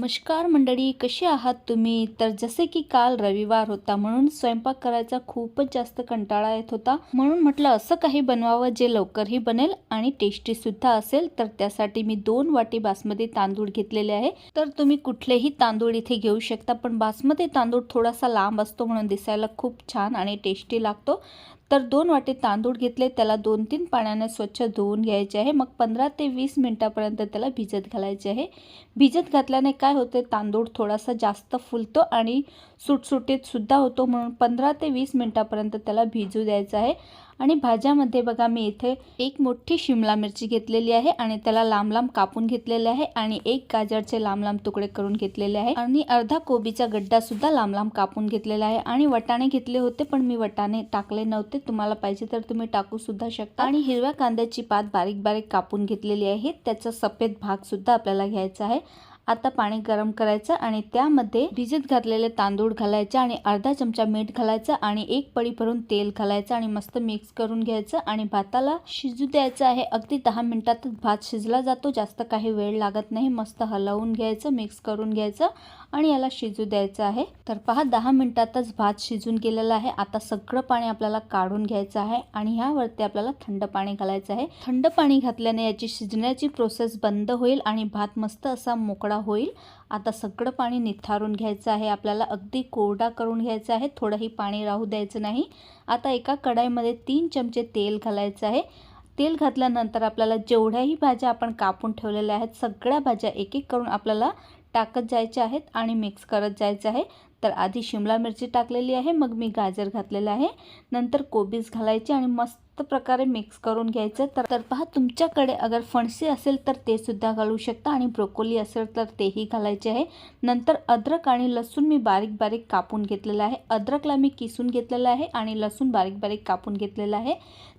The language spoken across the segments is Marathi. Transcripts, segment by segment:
नमस्कार मंडळी कशी आहात तुम्ही? तर जसे की काल रविवार होता म्हणून स्वयंपाक करायचा खूपच जास्त कंटाळा येत होता. म्हणून म्हटलं असं काही बनवावं जे लवकरही बनेल आणि टेस्टी सुद्धा असेल. तर त्यासाठी मी दोन वाटी बासमती तांदूळ घेतलेले आहे. तर तुम्ही कुठलेही तांदूळ इथे घेऊ शकता पण बासमती तांदूळ थोडासा लांब असतो म्हणून दिसायला खूप छान आणि टेस्टी लागतो. तर दोन वाटे तांदूळ घेतले त्याला दोन तीन पाण्याने स्वच्छ धुवून घ्यायचे आहे. मग पंधरा ते वीस मिनटापर्यंत त्याला भिजत घालायचे आहे. भिजत घातल्याने काय होते? तांदूळ थोडासा जास्त फुलतो आणि सुटसुटीत सुद्धा होतो म्हणून पंधरा ते वीस मिनटापर्यंत त्याला भिजू द्यायचं आहे. आणि भाज्यामध्ये बघा मी इथे एक मोठी शिमला मिरची घेतलेली आहे आणि त्याला लांब लांब कापून घेतलेले आहे आणि एक गाजरचे लांब लांब तुकडे करून घेतलेले आहे. आणि अर्धा कोबीचा गड्डा सुद्धा लांब लांब कापून घेतलेला आहे. आणि वटाणे घेतले होते पण मी वटाणे टाकले नव्हते. तुम्हाला पाहिजे तर तुम्ही टाकू सुद्धा शकता. आणि हिरव्या कांद्याची पात बारीक बारीक कापून घेतलेली आहे. त्याचा सफेद भाग सुद्धा आपल्याला घ्यायचा आहे. आता पाणी गरम करायचं आणि त्यामध्ये भिजत घातलेले तांदूळ घालायचे आणि अर्धा चमचा मीठ घालायचं आणि एक पडी भरून तेल घालायचं आणि मस्त मिक्स करून घ्यायचं आणि भाताला शिजू द्यायचं आहे. अगदी दहा मिनिटातच भात शिजला जातो. जास्त काही वेळ लागत नाही. मस्त हलवून घ्यायचं मिक्स करून घ्यायचं आणि याला शिजू द्यायचं आहे. तर पहा दहा मिनिटातच भात शिजून गेलेला आहे. आता सगळं पाणी आपल्याला काढून घ्यायचं आहे आणि ह्यावरती आपल्याला थंड पाणी घालायचं आहे. थंड पाणी घातल्याने याची शिजण्याची प्रोसेस बंद होईल आणि भात मस्त असा मोकळा होईल. आता सगळं पाणी निथारून घ्यायचं आहे. आपल्याला अगदी कोरडा करून घ्यायचा आहे. थोडंही पाणी राहू द्यायचं नाही. आता एका कढाईमध्ये तीन चमचे तेल घालायचं आहे. तेल घातल्यानंतर आपल्याला जेवढ्याही भाज्या आपण कापून ठेवलेल्या आहेत सगळ्या भाज्या एक एक करून आपल्याला टाकत जायच्या आहेत आणि मिक्स करत जायचं आहे. तर आधी शिमला मिरची टाकलेली आहे. मग मी गाजर घातलेलं आहे. नंतर कोबीज घालायची आणि मस्त प्रकारे मिक्स करून घ्यायचं. तर तर पहा तुमच्याकडे अगर फणसी असेल तर ते सुद्धा घालू शकता आणि ब्रोकोली असेल तर तेही घालायचे आहे. नंतर अद्रक आणि लसूण मी बारीक बारीक कापून घेतलेलं आहे. अद्रकला मी किसून घेतलेलं आहे आणि लसूण बारीक बारीक कापून घेतलेलं आहे.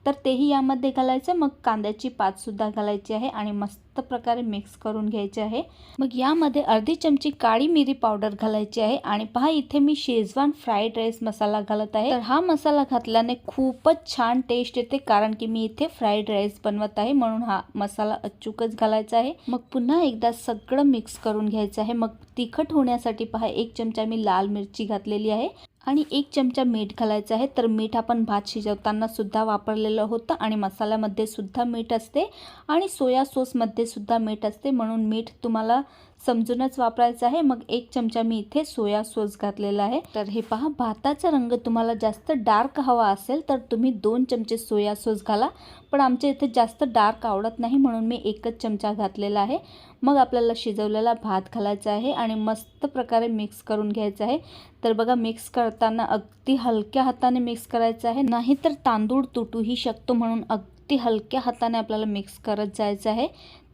तर तेही यामध्ये घालायचं. मग कांद्याची पातसुद्धा घालायची आहे आणि मस्त प्रकारे मिक्स करून घ्यायचे आहे. मग यामध्ये अर्धी चमची काळी मिरी पावडर घालायची आहे आणि पहा इथे मी शेजवान फ्राईड राईस मसाला घालत आहे. तर हा मसाला घातल्याने खूपच छान टेस्ट येते कारण की मी इथे फ्राईड राईस बनवत आहे म्हणून हा मसाला अचूकच घालायचा आहे. मग पुन्हा एकदा सगळं मिक्स करून घ्यायचं आहे. मग तिखट होण्यासाठी पहा एक चमचा मी लाल मिरची घातलेली आहे. आणि एक चमचा मीठ घालायचं आहे. तर मीठ आपण भात शिजवताना सुद्धा वापरलेलं होतं आणि मसाल्यामध्ये सुद्धा मीठ असते आणि सोया सॉसमध्ये सुद्धा मीठ असते. म्हणून मीठ तुम्हाला समजूनच वापरायचं आहे. मग एक चमचा मी इथे सोया सॉस घातलेला आहे. तर हे पहा भाताचा रंग तुम्हाला जास्त डार्क हवा असेल तर तुम्ही दोन चमचे सोया सॉस घाला. पण आमच्या इथे जास्त डार्क आवडत नाही म्हणून मी एकच चमचा घातलेला आहे. मग आपल्याला शिजवलेला भात घालायचा आहे आणि मस्त प्रकारे मिक्स करून घ्यायचं आहे. तर बघा मिक्स करताना अगदी हलक्या हाताने मिक्स करायचं आहे. नाहीतर तांदूळ तुटूही शकतो म्हणून अगदी हलक्या हाताने आपल्याला मिक्स करत जायचं आहे.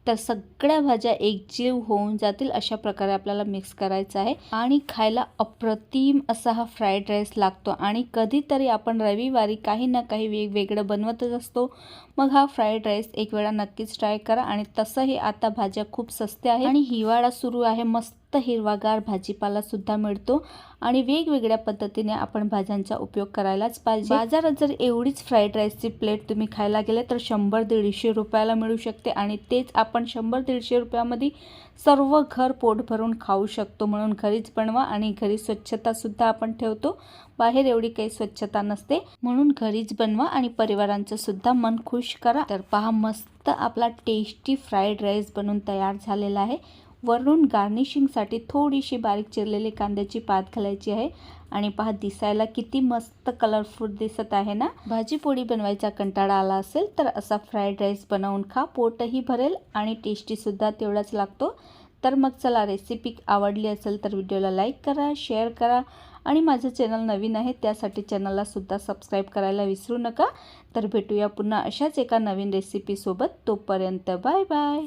तर सगळ्या भाज्या एकजीव होऊन जातील अशा प्रकारे आपल्याला मिक्स करायचं आहे. आणि खायला अप्रतिम असा हा फ्राईड राईस लागतो. आणि कधीतरी आपण रविवारी काही ना काही वेगवेगळं बनवतच असतो. मग हा फ्राईड राईस एक वेळा नक्कीच ट्राय करा. आणि तसंही आता भाज्या खूप सस्त्या आहेत. आणि हिवाळा सुरू आहे. मस्त हिरवागार भाजीपाला सुद्धा मिळतो आणि वेगवेगळ्या पद्धतीने आपण भाज्यांचा उपयोग करायलाच पाहिजे. बाजारात जर एवढीच फ्राईड राईसची प्लेट तुम्ही खायला गेले तर शंभर दीडशे रुपयाला मिळू शकते आणि तेच आपण शंभर दीडशे रुपयामध्ये सर्व घर पोट भरून खाऊ शकतो म्हणून घरीच बनवा आणि घरी स्वच्छता सुद्धा आपण ठेवतो. बाहेर एवढी काही स्वच्छता नसते. म्हणून घरीच बनवा आणि परिवारांचं सुद्धा मन खुश करा. तर पहा मस्त आपला टेस्टी फ्राईड राईस बनून तयार झालेला आहे. वरून गार्निशिंगसाठी थोडीशी बारीक चिरलेली कांद्याची पात घालायची आहे. आणि पहा दिसायला किती मस्त कलरफुल दिसत आहे ना? भाजी पोळी बनवायचा कंटाळा आला असेल तर असा फ्राईड राईस बनवून खा. पोटही भरेल आणि टेस्टीसुद्धा तेवढाच लागतो. तर मग चला रेसिपी आवडली असेल तर व्हिडिओला लाईक करा शेअर करा. आणि माझं चॅनल नवीन आहे त्यासाठी चॅनललासुद्धा सबस्क्राईब करायला विसरू नका. तर भेटूया पुन्हा अशाच एका नवीन रेसिपीसोबत तोपर्यंत बाय बाय